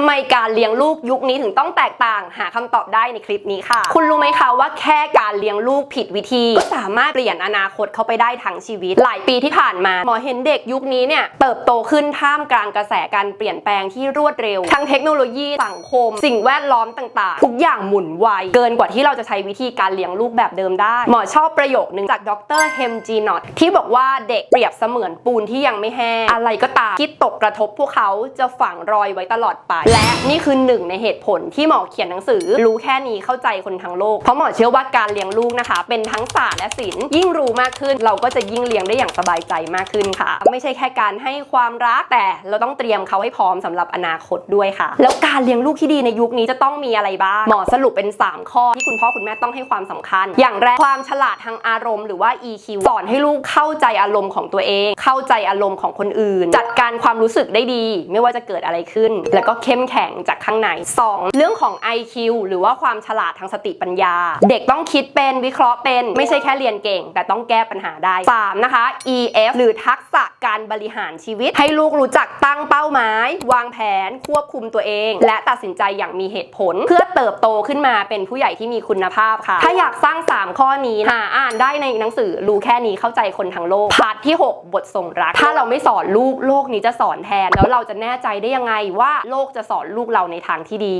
ำไมการเลี้ยงลูกยุคนี้ถึงต้องแตกต่าง หาคำตอบได้ในคลิปนี้ค่ะ คุณรู้ไหมคะว่าแค่การเลี้ยงลูกผิดวิธี ก็สามารถเปลี่ยนอนาคตเขาไปได้ทั้งชีวิต หลายปีที่ผ่านมา หมอเห็นเด็กยุคนี้เนี่ยเติบโตขึ้นท่ามกลางกระแสการเปลี่ยนแปลงที่รวดเร็ว ทั้งเทคโนโลยีสังคม สิ่งแวดล้อมต่างๆ ทุกอย่างหมุนไวเกินกว่าที่เราจะใช้วิธีการเลี้ยงลูกแบบเดิมได้ หมอชอบประโยคนึงจากดรเฮมจีนอตที่บอกว่าเด็กเปรียบเสมือนปูนที่ยังไม่แห้งอะไรก็ตามที่ตกกระทบพวกเขาจะฝังรอยไว้ตลอดไปและนี่คือหนึ่งในเหตุผลที่หมอเขียนหนังสือ รู้แค่นี้เข้าใจคนทั้งโลก เพราะหมอเชื่อว่าการเลี้ยงลูกนะคะ เป็นทั้งศาสตร์และศิลป์ยิ่งรู้มากขึ้น เราก็จะยิ่งเลี้ยงได้อย่างสบายใจมากขึ้นค่ะ ไม่ใช่แค่การให้ความรักแต่เราต้องเตรียมเขาให้พร้อมสำหรับอนาคตด้วยค่ะ แล้วการเลี้ยงลูกที่ดีในยุคนี้จะต้องมีอะไรบ้างหมอสรุปเป็น 3 ข้อที่คุณพ่อคุณแม่ต้องให้ความสำคัญ อย่างแรกความฉลาดทางอารมณ์หรือว่า EQ สอนให้ลูกเข้าใจอารมณ์ของตัวเอง เข้าใจอารมณ์ของคนอื่น จัดการความรู้สึกได้ดี ไม่ว่าจะเกิดอะไรขึ้น แล้วก็เข้มแข็งจากข้างใน 2. เรื่องของ IQ หรือว่าความฉลาดทางสติปัญญา เด็กต้องคิดเป็นวิเคราะห์เป็น ไม่ใช่แค่เรียนเก่ง แต่ต้องแก้ปัญหาได้ 3. นะคะ EF หรือทักษะการบริหารชีวิต ให้ลูกรู้จักตั้งเป้าหมาย วางแผนควบคุมตัวเอง และตัดสินใจอย่างมีเหตุผล เพื่อเติบโตขึ้นมาเป็นผู้ใหญ่ที่มีคุณภาพค่ะ ถ้าอยากสร้าง 3 ข้อนี้หาอ่านได้ในหนังสือรู้แค่นี้เข้าใจคนทั้งโลกพาร์ทที่ 6 บทส่งรัก ถ้าเราไม่สอนลูกโลกนี้จะสอนแทน แล้วเราจะแน่ใจได้ยังไงว่าโลกจะสอนลูกเราในทางที่ดี